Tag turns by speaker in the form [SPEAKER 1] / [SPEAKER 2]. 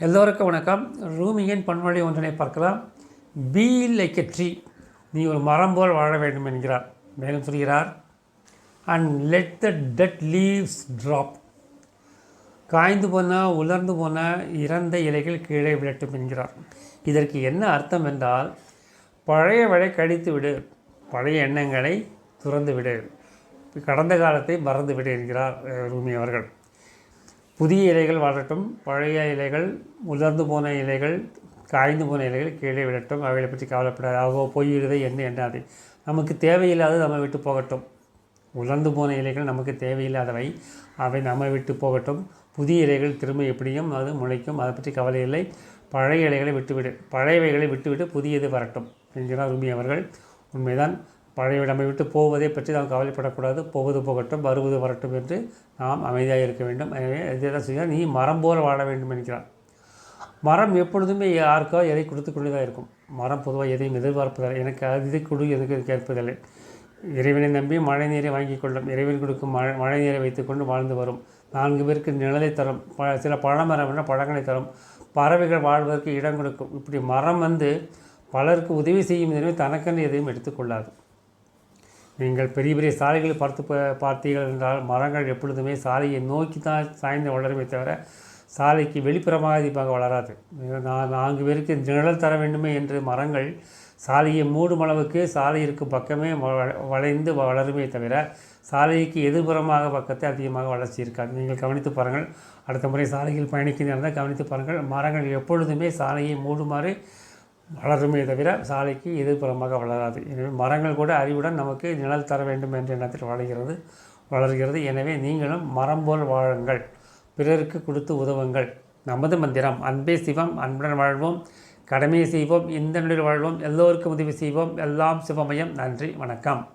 [SPEAKER 1] எல்லோருக்கும் வணக்கம். ரூமியின் பன்மொழி ஒன்றினை பார்க்கலாம். பி லைக் எ ட்ரீ நீ ஒரு மரம் போல் வாழ வேண்டும் என்கிறார். மேலும் சொல்கிறார் and let the dead leaves drop காய்ந்து போன உலர்ந்து போன இறந்த இலைகள் கீழே விழட்டும் என்கிறார். இதற்கு என்ன அர்த்தம் என்றால் பழைய வழை கழித்து விடு பழைய எண்ணங்களை துறந்து விடு கடந்த காலத்தை மறந்து விடு என்கிறார் ரூமி அவர்கள். புதிய இலைகள் வளரட்டும் பழைய இலைகள் உலர்ந்து போன இலைகள் காய்ந்து போன இலைகள் கீழே விடட்டும் அவைகளை பற்றி கவலைப்படாது ஆகோ போய்விடுதை என்ன எண்ணாது நமக்கு தேவையில்லாதது நம்ம விட்டு போகட்டும். உலர்ந்து போன இலைகள் நமக்கு தேவையில்லாதவை. அவை நம்ம விட்டு போகட்டும். புதிய இலைகள் திரும்ப எப்படியும் அது முளைக்கும். அதை பற்றி கவலை இல்லை. பழைய இலைகளை விட்டுவிடு. பழையவைகளை விட்டுவிட்டு புதியது வரட்டும். என்கிறார் ரூமி அவர்கள். உண்மைதான். பழைய நம்மை விட்டு போவதை பற்றி நாம் கவலைப்படக்கூடாது. போவது போகட்டும் வருவது வரட்டும் என்று நாம் அமைதியாக இருக்க வேண்டும். எனவே இதை சொல்கிறார் நீ மரம் போல வாழ வேண்டும் என்கிறார். மரம் எப்பொழுதுமே யாருக்கோ எதை கொடுத்து கொண்டுதான் இருக்கும். மரம் பொதுவாக எதையும் எதிர்பார்ப்பதில்லை. எனக்கு அது இதை கொடு எதுக்கு கேட்பதில்லை. இறைவனை நம்பி மழை நீரை வாங்கிக் கொள்ளும். இறைவன் கொடுக்கும் மழை மழை நீரை வைத்துக்கொண்டு வாழ்ந்து வரும். நான்கு பேருக்கு நிழலை தரும். ப சில பழமரம் என்ற பழங்களை தரும். பறவைகள் வாழ்வதற்கு இடம் கொடுக்கும். இப்படி மரம் வந்து பலருக்கு உதவி செய்யும் எனவே தனக்கென்று எதையும் எடுத்துக்கொள்ளாது நீங்கள் பெரிய பெரிய சாலைகளை பார்த்து ப- பார்த்தீர்கள் என்றால் மரங்கள் எப்பொழுதுமே சாலையை நோக்கி தான் சாய்ந்து வளருமே தவிர சாலைக்கு வெளிப்புறமாக இப்பாக வளராது. நான் நான்கு பேருக்கு நிழல் தர வேண்டுமே என்று மரங்கள் சாலையை மூடும் அளவுக்கு சாலை இருக்கும் பக்கமே வளைந்து வளருமே தவிர சாலைக்கு எதிர்புறமாக பக்கத்தை அதிகமாக வளர்ச்சி இருக்காது. நீங்கள் கவனித்து பாருங்கள். அடுத்த முறை சாலையில் பயணிக்கின்றன கவனித்து பாருங்கள். மரங்கள் எப்பொழுதுமே சாலையை மூடுமாறு வளருமே தவிர சாலைக்கு எதிர்ப்புறமாக வளராது. எனவே மரங்கள் கூட அறிவுடன் நமக்கு நிழல் தர வேண்டும் என்ற எண்ணத்தில் வளர்கிறது வளர்கிறது. எனவே நீங்களும் மரம் போல் வாழுங்கள். பிறருக்கு கொடுத்து உதவுங்கள். நமது மந்திரம் அன்பே சிவம் அன்புடன் வாழ்வோம் கடமையை செய்வோம் இந்த நிலையில் வாழ்வோம் எல்லோருக்கும் உதவி செய்வோம். எல்லாம் சிவமயம். நன்றி வணக்கம்.